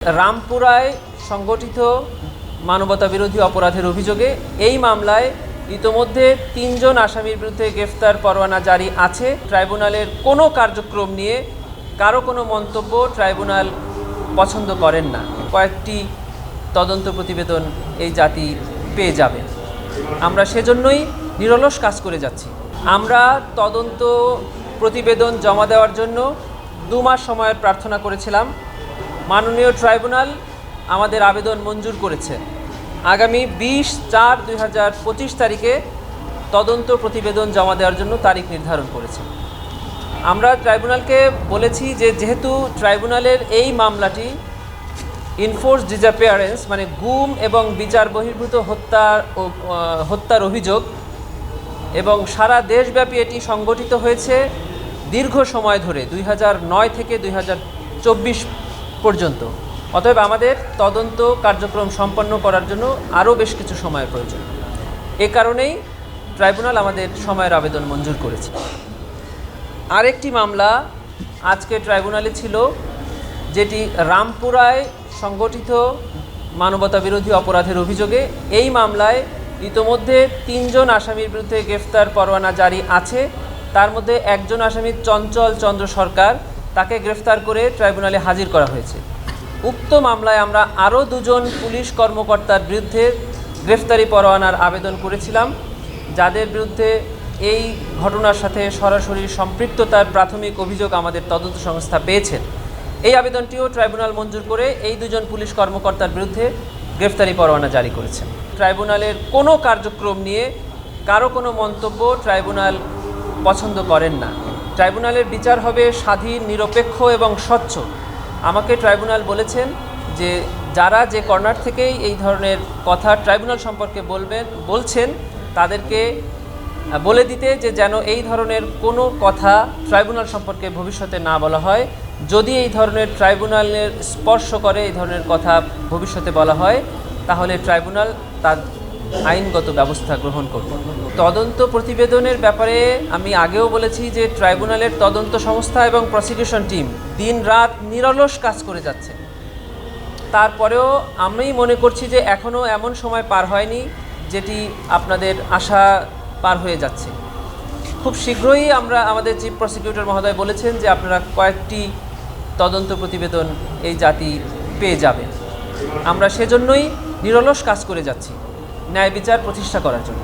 রামপুরায় সংগঠিত মানবতা বিরোধী অপরাধের অভিযোগে এই মামলায় ইতোমধ্যে তিনজন আসামির বিরুদ্ধে গ্রেফতার পরোয়ানা জারি আছে। ট্রাইব্যুনালের কোনো কার্যক্রম নিয়ে কারও কোনো মন্তব্য ট্রাইব্যুনাল পছন্দ করেন না। কয়েকটি তদন্ত প্রতিবেদন এই জাতি পেয়ে যাবে। আমরা সেজন্যই নিরলস কাজ করে যাচ্ছি। আমরা তদন্ত প্রতিবেদন জমা দেওয়ার জন্য দু মাস সময়ের প্রার্থনা করেছিলাম। মাননীয় ট্রাইব্যুনাল আমাদের আবেদন মঞ্জুর করেছে। আগামী বিশ চার দুই তারিখে তদন্ত প্রতিবেদন জমা দেওয়ার জন্য তারিখ নির্ধারণ করেছে। আমরা ট্রাইব্যুনালকে বলেছি যে যেহেতু ট্রাইব্যুনালের এই মামলাটি ইনফোর্স ডিসঅ্যাপিয়ারেন্স মানে গুম এবং বিচার বহির্ভূত হত্যার ও- হত্যার অভিযোগ এবং সারা দেশব্যাপী এটি সংগঠিত হয়েছে দীর্ঘ সময় ধরে, দুই থেকে দুই হাজার চব্বিশ পর্যন্ত। অতএব আমাদের তদন্ত কার্যক্রম সম্পন্ন করার জন্য আরও বেশ কিছু সময়ের প্রয়োজন। এ কারণেই ট্রাইব্যুনাল আমাদের সময়ের আবেদন মঞ্জুর করেছে। আরেকটি মামলা আজকে ট্রাইব্যুনালে ছিল, যেটি রামপুরায় সংগঠিত মানবতা বিরোধী অপরাধের অভিযোগে এই মামলায় ইতোমধ্যে তিনজন আসামির বিরুদ্ধে গ্রেফতার পরোয়ানা জারি আছে। তার মধ্যে একজন আসামি চঞ্চল চন্দ্র সরকার তাকে গ্রেফতার করে ট্রাইব্যুনালে হাজির করা হয়েছে। উক্ত মামলায় আমরা আরও দুজন পুলিশ কর্মকর্তার বিরুদ্ধে গ্রেফতারি পরোয়ানার আবেদন করেছিলাম, যাদের বিরুদ্ধে এই ঘটনার সাথে সরাসরি সম্পৃক্ততার প্রাথমিক অভিযোগ আমাদের তদন্ত সংস্থা পেয়েছেন এই আবেদনটিও ট্রাইব্যুনাল মঞ্জুর করে এই দুজন পুলিশ কর্মকর্তার বিরুদ্ধে গ্রেফতারি পরোয়ানা জারি করেছেন ট্রাইব্যুনালের কোনো কার্যক্রম নিয়ে কারও কোনো মন্তব্য ট্রাইব্যুনাল পছন্দ করেন না। ট্রাইব্যুনালের বিচার হবে স্বাধীন, নিরপেক্ষ এবং স্বচ্ছ। আমাকে ট্রাইব্যুনাল বলেছেন যে যারা যে কর্নার থেকেই এই ধরনের কথা ট্রাইব্যুনাল সম্পর্কে বলবেন, বলছেন, তাদেরকে বলে দিতে যে যেন এই ধরনের কোনো কথা ট্রাইব্যুনাল সম্পর্কে ভবিষ্যতে না বলা হয়। যদি এই ধরনের ট্রাইব্যুনালের স্পর্শ করে এই ধরনের কথা ভবিষ্যতে বলা হয়, তাহলে ট্রাইব্যুনাল তার আইনগত ব্যবস্থা গ্রহণ করব। তদন্ত প্রতিবেদনের ব্যাপারে আমি আগেও বলেছি যে ট্রাইব্যুনালের তদন্ত সংস্থা এবং প্রসিকিউশন টিম দিন রাত নিরলস কাজ করে যাচ্ছে। তারপরেও আমি মনে করছি যে এখনও এমন সময় পার হয়নি যেটি আপনাদের আশা পার হয়ে যাচ্ছে। খুব শীঘ্রই আমরা আমাদের চিফ প্রসিকিউটর মহোদয় বলেছেন যে আপনারা কয়েকটি তদন্ত প্রতিবেদন এই জাতি পেয়ে যাবে। আমরা সেজন্যই নিরলস কাজ করে যাচ্ছি। ন্যায় বিচার প্রতিষ্ঠা করার জন্য।